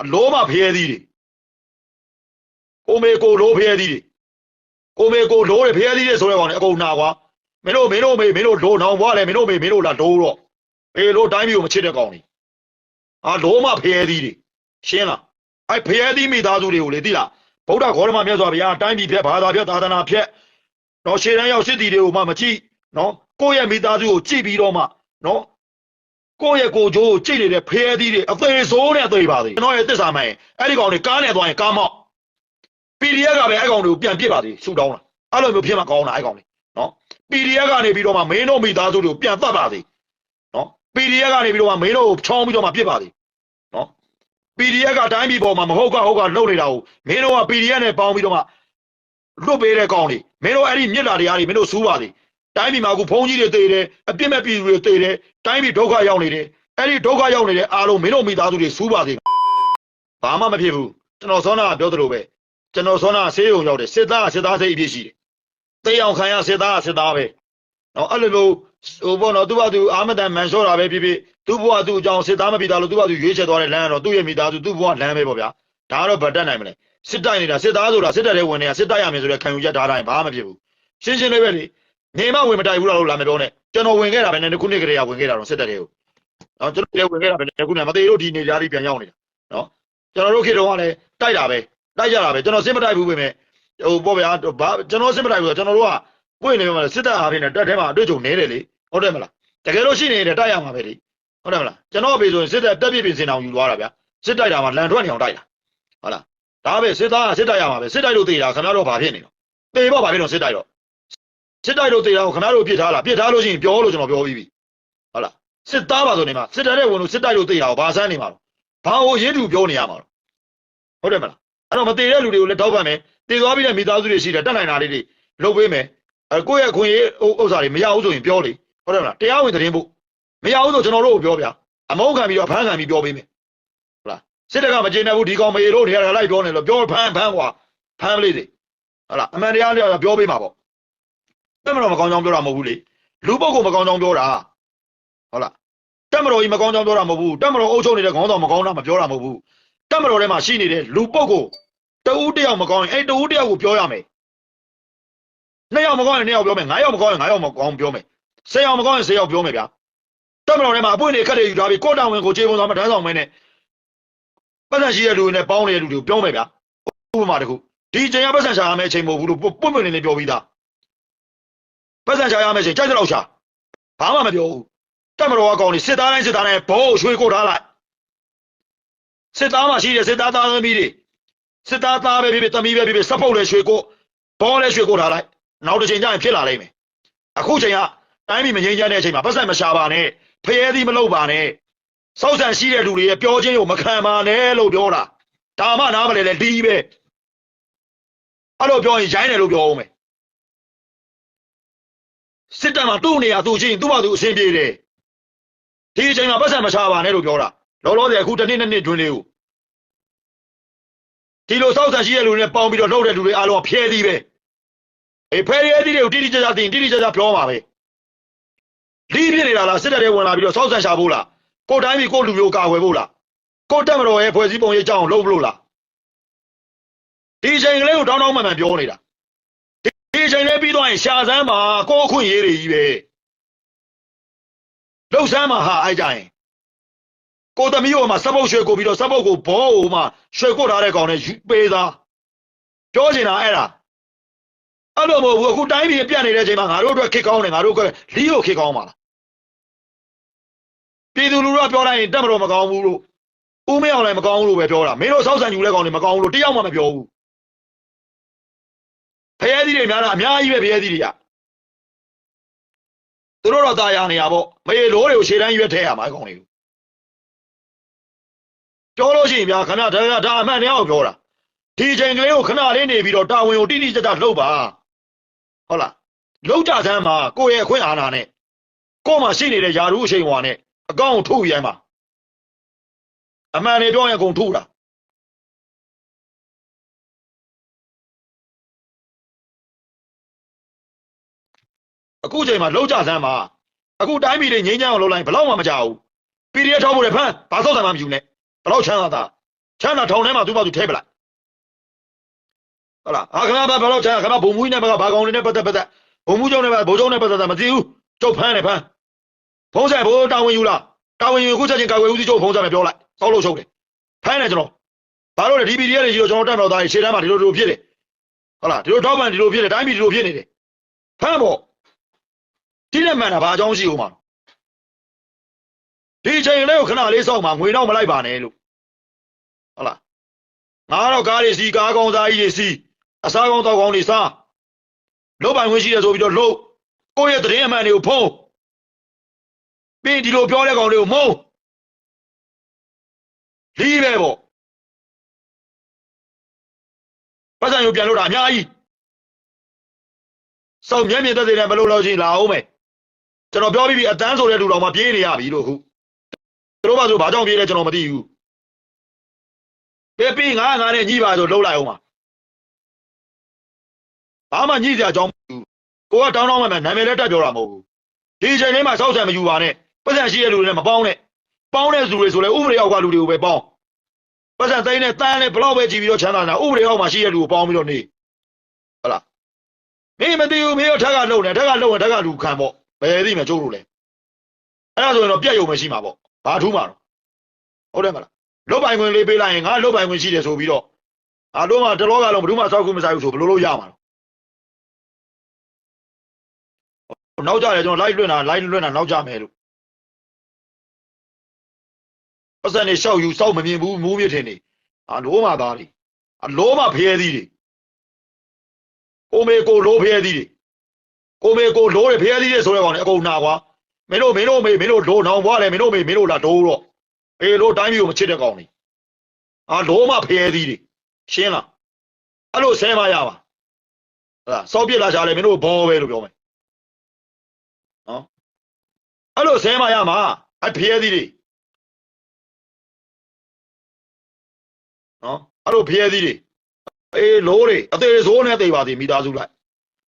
အလိုမဖျဲသီးတွေကိုမေကိုလိုဖျဲသီးတွေကိုမေကိုလိုတယ်ဖျဲသီးတွေဆိုရဲကောင်လေအကုန်နာကွာမင်းတို့မင်းတို့မေမင်းတို့လိုနောင်ဘွားလေမင်းတို့မေမင်းတို့လာဒိုးတော့အေးလိုတိုင်းပြည်ကိုမချစ်တဲ့ကောင်လေအာလိုမဖျဲသီးတွေရှင်းလားအဲ့ဖျဲသီးမိသားစုတွေကိုလေသိလားဗုဒ္ဓဂေါရမမြတ်စွာဘုရားတိုင်းပြည်ဖြတ်ဘာသာဖြတ်သာသနာဖြတ်တော့ရှေ့တန်းရောက်စစ်တီတွေကိုမှမကြည့်နော်ကိုယ့်ရဲ့မိသားစုကိုကြည့်ပြီးတော့မှနော် ကိုယ့်ရဲ့ကိုယ်ကျိုးကိုကြိတ်နေတဲ့ဖဲသီးတွေအသေးစိုးနဲ့အသေးပါသေးကျွန်တော်ရဲ့တစ္ဆာမိုင်းအဲ့ဒီကောင်တွေကားနဲ့သွားရင်ကားမောက် PDF ကပဲအဲ့ကောင်တွေကိုပြန်ပစ်ပါသေးဆူတောင်းတာအဲ့လိုမျိုးဖြစ်မှကောင်းတာအဲ့ကောင်တွေနော် PDF ကနေပြီးတော့မှမင်းတို့မိသားစုတွေကိုပြန်တတ်ပါသေးနော် PDF ကနေပြီးတော့မှမင်းတို့ကိုချောင်းပြီးတော့မှပစ်ပါသေးနော် PDF ကတိုင်းပြည်ပေါ်မှာမဟုတ်ကဟုတ်ကလှုပ်နေတာကိုမင်းတို့က PDF နဲ့ပေါင်းပြီးတော့မှလွတ်ပေးတဲ့ကောင်တွေမင်းတို့အဲ့ဒီမြစ်လာတရားတွေမင်းတို့စူးပါသေး တိုင်းပြည်မှာအခုဘုံကြီးတွေတေတယ်အပြစ်မဲ့ပြည်သူတွေတေတယ်တိုင်းပြည်ဒုက္ခရောက်နေတယ်အဲ့ဒီဒုက္ခရောက်နေတဲ့အားလုံးမင်းတို့မိသားစုတွေစူးပါသေးဘာမှမဖြစ်ဘူးကျွန်တော်စောနာကပြောသလိုပဲကျွန်တော်စောနာကဆေးရုံရောက်တယ်စစ်သားကစစ်သားစိတ်အပြည့်ရှိတယ်တေးအောင်ခံရစစ်သားကစစ်သားပဲနော်အဲ့လိုမျိုးဟိုဘောနော်သူ့ဘာသူအာမတန်မန်လျှော့တာပဲဖြစ်ဖြစ်သူ့ဘဝသူ့အကြောင်းစစ်သားမပြီးသားလို့သူ့ဘာသူရွေးချယ်သွားတဲ့လမ်းကတော့သူ့ရဲ့မိသားစုသူ့ဘဝလမ်းပဲပေါ့ဗျာဒါကတော့ဗတ်တက်နိုင်မလဲစစ်တိုက်နေတာစစ်သားဆိုတာစစ်တပ်တဲ့ဝင်နေတာစစ်တိုက်ရမယ်ဆိုတဲ့ခံယူချက်ထားတိုင်းဘာမှမဖြစ်ဘူးရှင်းရှင်းလေးပဲလေ နေမဝင်မတိုက်ဘူးလားလို့လာမပြောနဲ့ကျွန်တော်ဝင်ခဲ့တာပဲနဲ့ခုနှစ်ကလေးကဝင်ခဲ့တာတော့စစ်တပ်တွေကိုနော်ကျွန်တော်လည်းဝင်ခဲ့တာပဲနဲ့ခုနှစ်မသေးတို့ဒီနေရာကြီးပြန်ရောက်နေတာနော်ကျွန်တော်တို့ခေတ်တုန်းကလည်းတိုက်တာပဲတိုက်ကြတာပဲကျွန်တော်စစ်မတိုက်ဘူးပဲမဲ့ဟိုပေါ့ဗျာဘာကျွန်တော်စစ်မတိုက်ဘူးဆိုတော့ကျွန်တော်တို့ကပွင့်နေမှာစစ်တပ်အားဖြင့်တက်ထဲမှာအတွေ့အကြုံနေတယ်လေဟုတ်တယ်မလားတကယ်လို့ရှိနေတယ်တိုက်ရမှာပဲလေဟုတ်တယ်မလားကျွန်တော်အဖေဆိုရင်စစ်တပ်တက်ပြည့်ပြင်စင်အောင်ယူသွားတာဗျာစစ်တိုက်တာမှာလန်ထွက်နေအောင်တိုက်တာဟုတ်လားဒါပဲစစ်သားကစစ်တိုက်ရမှာပဲစစ်တိုက်လို့သေးတာခင်ဗျားတို့ဘာဖြစ်နေတော့သေပေါ့ဘာဖြစ်တော့စစ်တိုက်တော့ စစ်တိုက်လို့သေတာကိုခင်ဗျားတို့ပြစ်ထားလားပြစ်ထားလို့ရှိရင်ပြောလို့ကျွန်တော်ပြောပြီးပြီဟုတ်လားစစ်သားပါဆိုနေမှာစစ်တပ်တဲ့ဝင်လို့စစ်တိုက်လို့သေတာကိုဘာဆန်းနေမှာတော့ဘာကိုရေးတူပြောနေရမှာတော့ဟုတ်တယ်မလားအဲ့တော့မသေးတဲ့လူတွေကိုလည်းတောက်ပံ့မယ်သေသွားပြီးတဲ့မိသားစုတွေရှိတယ်တက်နိုင်တာလေးတွေလုပ်ပေးမယ်အဲကိုယ့်ရဲ့အခွင့်အရေးဥစ္စာတွေမရဘူးဆိုရင်ပြောလေဟုတ်တယ်မလားတရားဝင်သတင်းဖို့မရဘူးဆိုကျွန်တော်တို့ကိုပြောဗျာအမုန်းခံပြီးတော့ဖမ်းခံပြီးပြောပေးမယ်ဟုတ်လားစစ်တပ်ကမကျေနပ်ဘူးဒီကောင်မေတို့နေရာလိုက်ပြောနေလို့ပြောဖမ်းဖမ်းကွာဖမ်းမလေးစေဟုတ်လားအမှန်တရားလေးကပြောပေးမှာပေါ့ တက်မတော်မကောင်းကြောင်းပြောတာမဟုတ်ဘူးလေလူပုဂ္ဂိုလ်မကောင်းကြောင်းပြောတာဟုတ်လားတက်မတော်ကြီးမကောင်းကြောင်းပြောတာမဟုတ်ဘူးတက်မတော်အုပ်ချုပ်နေတဲ့ခေါင်းဆောင်မကောင်းတာမပြောတာမဟုတ်ဘူးတက်မတော်ထဲမှာရှိနေတဲ့လူပုဂ္ဂိုလ်တဦးတယောက်မကောင်းရင်အဲ့တဦးတယောက်ကိုပြောရမယ်နှစ်ယောက်မကောင်းရင်နှစ်ယောက်ပြောမယ်ငါးယောက်မကောင်းရင်ငါးယောက်မကောင်းပြောမယ်ဆယ်ယောက်မကောင်းရင်ဆယ်ယောက်ပြောမယ်ဗျာတက်မတော်ထဲမှာအပွင့်တွေခက်တွေယူထားပြီးကိုတာဝန်ကိုခြေပုံသွားမတန်းဆောင်မင်းနဲ့ပတ်သက်ရှိတဲ့လူတွေနဲ့ပေါင်းနေတဲ့လူတွေကိုပြောမယ်ဗျာဥပမာတစ်ခုဒီချိန်ကပတ်သက်ရှာရမယ့်အချိန်မဟုတ်ဘူးလို့ပွင့်ပွင့်လင်းလင်းပြောပြီးသား ပတ်သက်ရှာရမယ့်အချိန်ကြိုက်တဲ့လောက်ရှာဘာမှမပြောဘူးတက်မတော်ကကောင်းနေစစ်သားတိုင်းစစ်သားတိုင်းဘောရွှေကိုထားလိုက်စစ်သားမှရှိတဲ့စစ်သားသားသမီးတွေစစ်သားသားပဲဖြစ်ဖြစ်သမီးပဲဖြစ်ဖြစ်စပုတ်လဲရွှေကိုဘောလဲရွှေကိုထားလိုက်နောက်တစ်ချိန်ကျရင်ဖြစ်လာလိမ့်မယ်အခုချိန်ကတိုင်းပြည်မငြိမ်းချမ်းတဲ့အချိန်မှာပတ်သက်မရှာပါနဲ့ဖျဲသီးမလုပ်ပါနဲ့စောက်ဆန်ရှိတဲ့လူတွေရဲ့ပြောချင်းကိုမခံပါနဲ့လို့ပြောတာဒါမှနားမလဲလေဒီပဲအဲ့လိုပြောရင်ရိုင်းတယ်လို့ပြောအောင်မယ် စစ်တပ်မှာသူ့နေရာသူ့ချင်းသူ့ဘာသူအဆင်ပြေတယ်ဒီအချိန်မှာပတ်သက်မရှာပါနဲ့လို့ပြောတာလောလောဆယ်အခုတစ်နှစ်နှစ်နှစ်တွင်းလေးကိုဒီလိုစောက်ဆန်ရှိတဲ့လူတွေနဲ့ပေါင်းပြီးတော့လှုပ်တဲ့လူတွေအားလုံးကဖျဲသီးပဲအေးဖဲရဲသီးတွေကိုတိတိကျကျသိရင်တိတိကျကျပြောမှာပဲလီးပြနေတာလားစစ်တပ်တွေဝင်လာပြီးတော့စောက်ဆန်ရှာဖို့လားကိုယ်တိုင်းပြည်ကိုယ်လူမျိုးကာဝယ်ဖို့လားကိုယ်တက်မတော်ရဲ့ဖွဲ့စည်းပုံရေးကြောင်းလုပ်မလို့လားဒီအချိန်ကလေးကိုတောင်းတောင်းမှန်မှန်ပြောနေတာဒီဒီအ ချိန်လေးပြီးသွားရင်ရှာစမ်းမှာကိုယ်အခွင့်ရေးတွေကြီးပဲလှုပ်စမ်းမှာဟာအဲ့ကြရင်ကိုယ်သမီးဟိုမှာစပုတ်ရွှေကိုပြီးတော့စပုတ်ကိုဘောဟိုမှာရွှေကိုထားတဲ့ကောင်နဲ့ယူပေးသားပြောချင်တာအဲ့ဒါအဲ့လိုမဟုတ်ဘူးအခုတိုင်းပြည်ပြတ်နေတဲ့အချိန်မှာငါတို့အတွက်ခစ်ကောင်းတယ်ငါတို့ကလီးကိုခစ်ကောင်းပါလားပြည်သူလူထုကပြောလိုက်ရင်တက်မတော်မကောင်းဘူးလို့ဦးမင်းအောင်လည်းမကောင်းဘူးလို့ပဲပြောတာမင်းတို့စောက်ဆန်ယူတဲ့ကောင်တွေမကောင်းဘူးလို့တယောက်မှမပြောဘူး ဖရဲသီးတွေများတာအများကြီးပဲဖရဲသီးတွေကသူတို့တော့ตายရနေရပေါ့မေလိုးတွေကိုရှေ့တန်းရွက်ထဲရမှာအကောင်တွေကိုပြောလို့ရှိရင်ဗျာခဏဒါကဒါအမှန်တရားကိုပြောတာဒီချိန်ကလေးကိုခဏလေးနေပြီးတော့တာဝန်ကိုတိတိကျကျလှုပ်ပါဟုတ်လားလှုပ်ကြစမ်းမှာကိုယ့်ရဲ့အခွင့်အာဏာနဲ့ကိုယ့်မှာရှိနေတဲ့ယာရုအချိန်ဟွာနဲ့ အကောင့်ထုတ်ရိုင်းပါအမှန်တွေပြောရင်အကုန်ထုတ်တာ အခုချိန်မှာလောက်ကြစမ်းပါအခုတိုင်းပြည်တွေငြိမ်းချမ်းအောင်လုပ်လိုက်ဘယ်တော့မှမကြောက်ဘူး PDF ထောက်ဖို့လည်းဖမ်းဘာသောက်တယ်မှမယူနဲ့ဘယ်တော့ချမ်းသာတာချမ်းသာထောင်ထဲမှာသူ့ဘာသူထဲပလိုက်ဟုတ်လားအာခဏဘာဘာလို့ချမ်းခဏဘုံမူကြီးနဲ့ဘာဘာကောင်လေးနဲ့ပတ်သက်ပတ်သက်ဘုံမူကျောင်းနဲ့ဘာဘိုးကျောင်းနဲ့ပတ်သက်တာမသိဘူးကျုပ်ဖမ်းတယ်ဖမ်းဖုံးဆိုင်ဘိုးတာဝန်ယူလားတာဝန်ယူခုချက်ချင်းကာကွယ်ဦးစီးချုပ်ဖုံးဆိုင်မှာပြောလိုက်စောက်လို့ချုပ်တယ်ဖမ်းတယ်ကျွန်တော်ဘာလို့လဲဒီပီဒီရဲ့ကြီးတော့ကျွန်တော်တက်တော်သားကြီးရှေ့တန်းမှာဒီလိုဒီလိုဖြစ်တယ်ဟုတ်လားဒီလိုထောက်ပံ့ဒီလိုဖြစ်တယ်တိုင်းပြည်ဒီလိုဖြစ်နေတယ်ဖမ်းပေါ့ တိလက်မှန်တာဘာအကြောင်းရှိဦးမှာဒီချိန်လေးကိုခဏလေးစောက်မှာငွေတော့မလိုက်ပါနဲ့လို့ဟုတ်လားငါတော့ကားတွေစီကားကောင်းစားကြီးတွေစီအစားကောင်းတောက်ကောင်းတွေစားလုတ်ပိုင်ခွင့်ရှိတယ်ဆိုပြီးတော့လုတ်ကိုယ့်ရဲ့သတင်းအမှန်တွေကိုဖုံးပြီးဒီလိုပြောတဲ့ကောင်တွေကိုမုံလီးပဲပေါ့ပတ်စံကိုပြန်လို့တာအများကြီးစောက်မျက်မြင်သက်သေနဲ့မလို့လို့ချင်းလာအောင်မယ် ကျွန်တော်ပြောပြီးပြီအတန်းဆိုတဲ့လူတော်မှပြေးနေရပြီလို့ခုသူတို့ဘာဆိုဘာကြောင့်ပြေးလဲကျွန်တော်မသိဘူးပြေးပြီးငါငါနဲ့ညှိပါဆိုလှုပ်လိုက်အောင်ပါဘာမှညှိစရာအကြောင်းမရှိဘူးကိုကတောင်းတောင်းမှမှနာမည်လည်းတက်ပြောတာမဟုတ်ဘူးဒီအချိန်လေးမှာစောက်ဆံမယူပါနဲ့ပတ်စံရှိတဲ့လူတွေနဲ့မပေါင်းနဲ့ပေါင်းတဲ့လူတွေဆိုလဲဥပဒေအောက်ကလူတွေကိုပဲပေါင်းပတ်စံသိန်းနဲ့တန်းနဲ့ဘလောက်ပဲကြည့်ပြီးတော့ချမ်းသာတာဥပဒေအောက်မှာရှိတဲ့လူကိုပေါင်းပြီးတော့နေဟုတ်လားမင်းမသိဘူးမင်းတို့ထက်ကလုံနေထက်ကလုံရင်ထက်ကလူခံပေါ့ ဘယ်သိမကျိုးလို့လဲအဲ့ဒါဆိုရင်တော့ပြက်ယုံမရှိမှာပေါ့ဘာထူးမှာတော့ဟုတ်တယ်မလားလုတ်ပိုင်ခွင့်လေးပေးလိုက်ရင်ငါလုတ်ပိုင်ခွင့်ရှိတယ်ဆိုပြီးတော့အာတို့မှတလောကလုံးဘယ်သူမှစောက်ခွင့်မဆိုင်ဘူးဆိုဘယ်လိုလုပ်ရမှာတော့နောက်ကြတယ်ကျွန်တော် live လွှင့်တာ live လွှင့်တာနောက်ကြမယ်လို့ပတ်စံနေရှောက်ယူစောက်မမြင်ဘူးမူးမြစ်ထင်နေအာလိုးမှသားတွေအလိုးမှဖျဲသီးတွေကိုမေကိုလိုးဖျဲသီးတွေ ကိုမေကိုလိုးတယ်ဖျဲသီးတွေဆိုတဲ့ကောင်တွေအကုန်နာကွာမင်းတို့မင်းတို့မေမင်းတို့လိုးနောင်ဘွားလေမင်းတို့မေမင်းတို့လာဒိုးတော့အေးလို့တိုင်းမျိုးမချစ်တဲ့ကောင်တွေအာလိုးမှဖျဲသီးတွေရှင်းလားအဲ့လိုဆဲမရပါဟုတ်လားစောက်ပြစ်လာချာလေမင်းတို့ဘောပဲလို့ပြောမယ်နော်အဲ့လိုဆဲမရမှာအဖျဲသီးတွေနော်အဲ့လိုဖျဲသီးတွေအေးလိုးတွေအသေးဆိုးနဲ့သိပါသေးမိသားစုလိုက်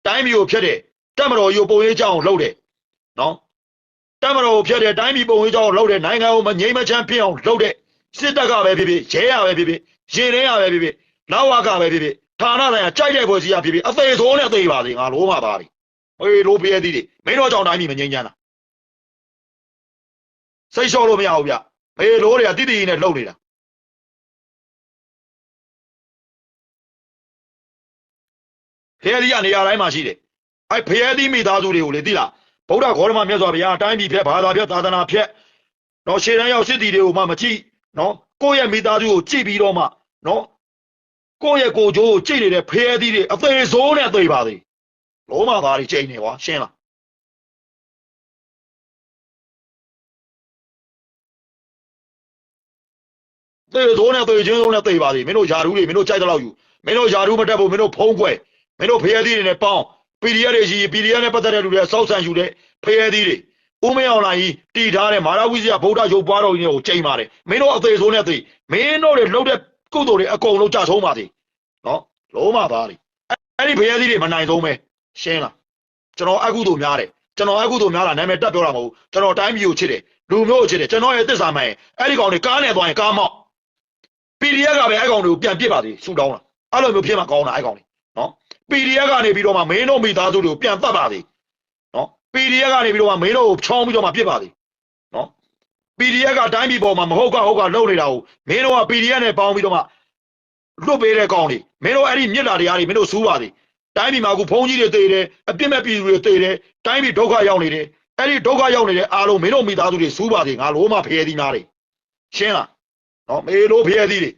တိုင်းမျိုးဖြတ်တယ် တက်မတော်ယူပုံရေးကြအောင်လှုပ်တယ်နော်တက်မတော်ကိုဖြတ်တယ်တိုင်းပြည်ပုံရေးကြအောင်လှုပ်တယ်နိုင်ငံကိုမငြိမ်းမချမ်းဖြစ်အောင်လှုပ်တယ်စစ်တပ်ကပဲဖြစ်ဖြစ်ရဲရပဲဖြစ်ဖြစ်ရေရဲရပဲဖြစ်ဖြစ်လောက်ဝကပဲဖြစ်ဖြစ်ဌာနဆိုင်ရာကြိုက်တဲ့ဖွဲ့စည်းရဖြစ်ဖြစ်အသေးဆိုးနဲ့သိပါသေးငါလိုးမှပါပြီဟေးလိုးဖျဲသီးတွေမင်းတို့ကြောင့်တိုင်းပြည်မငြိမ်းချမ်းတာစိတ်လျှော့လို့မရဘူးဗျအေးလိုးတွေကတိတိနဲ့လှုပ်နေတာဖျဲသီးကနေရာတိုင်းမှာရှိတယ် အဲ့ဖျဲသီးမိသားစုတွေကိုလေသိလားဗုဒ္ဓဂေါရမမြတ်စွာဘုရားတိုင်းပြည်ဖြတ်ဘာသာဖြတ်သာသနာဖြတ်တော့ရှေ့တန်းရောက်စစ်တီတွေကိုမှမကြည့်နော်ကိုယ့်ရဲ့မိသားစုကိုကြည့်ပြီးတော့မှနော်ကိုယ့်ရဲ့ကိုယ်ကျိုးကိုကြည့်နေတဲ့ဖျဲသီးတွေအသေးဆိုးနဲ့သိပါသေးလောမသားတွေချိန်နေကွာရှင်းလားသေဆိုးနဲ့သေချင်းဆုံးနဲ့သိပါသေးမင်းတို့ယာရူးတွေမင်းတို့ကြိုက်တဲ့လောက်ယူမင်းတို့ယာရူးမတက်ဘူးမင်းတို့ဖုံးကွယ်မင်းတို့ဖျဲသီးတွေနဲ့ပေါင်း PDF တွေရှိ PDF နဲ့ပတ်သက်တဲ့လူတွေစောက်ဆန်ယူတဲ့ဖျဲသီးတွေဦးမင်းအောင်လိုင်းကြီးတီထားတဲ့မာရဝိဇ္ဇာဗုဒ္ဓရုပ်ပွားတော်ကြီးကိုချိန်ပါတယ်မင်းတို့အသေးဆိုးနဲ့သိမင်းတို့တွေလှုပ်တဲ့ကုသိုလ်တွေအကုန်လုံးကြဆုံးပါစေနော်လုံးမသားတွေအဲ့ဒီဖျဲသီးတွေမနိုင်ဆုံးပဲရှင်းလားကျွန်တော်အကုသိုလ်များတယ်ကျွန်တော်အကုသိုလ်များတာနာမည်တက်ပြောတာမဟုတ်ဘူးကျွန်တော်တိုင်းပြည်ကိုချစ်တယ်လူမျိုးကိုချစ်တယ်ကျွန်တော်ရဲ့တစ္ဆာမှန်အဲ့ဒီကောင်တွေကားနဲ့သွားရင်ကားမောက် PDF ကပဲအဲ့ကောင်တွေကိုပြန်ပစ်ပါသေးဆူတောင်းတာအဲ့လိုမျိုးဖြစ်မှကောင်းတာအဲ့ကောင်တွေနော် PDF ကနေပြီးတော့မှမင်းတို့မိသားစုတွေကိုပြန်တတ်ပါသေးနော် PDF ကနေပြီးတော့မှမင်းတို့ကိုချောင်းပြီးတော့မှပြစ်ပါသေးနော် PDF ကတိုင်းပြည်ပေါ်မှာမဟုတ်ကဟုတ်ကလုံနေတာကိုမင်းတို့က PDF နဲ့ပေါင်းပြီးတော့မှလွတ်ပေးတဲ့ကောင်တွေမင်းတို့အဲ့ဒီမြစ်တာတရားတွေမင်းတို့စူးပါသေးတိုင်းပြည်မှာအခုဘုံကြီးတွေတည်တယ်အပြစ်မဲ့ပြည်သူတွေတည်တယ်တိုင်းပြည်ဒုက္ခရောက်နေတယ်အဲ့ဒီဒုက္ခရောက်နေတဲ့အားလုံးမင်းတို့မိသားစုတွေစူးပါသေးငါလိုမှဖျဲသီးနာတွေရှင်းလားနော်မေလိုဖျဲသီးတွေ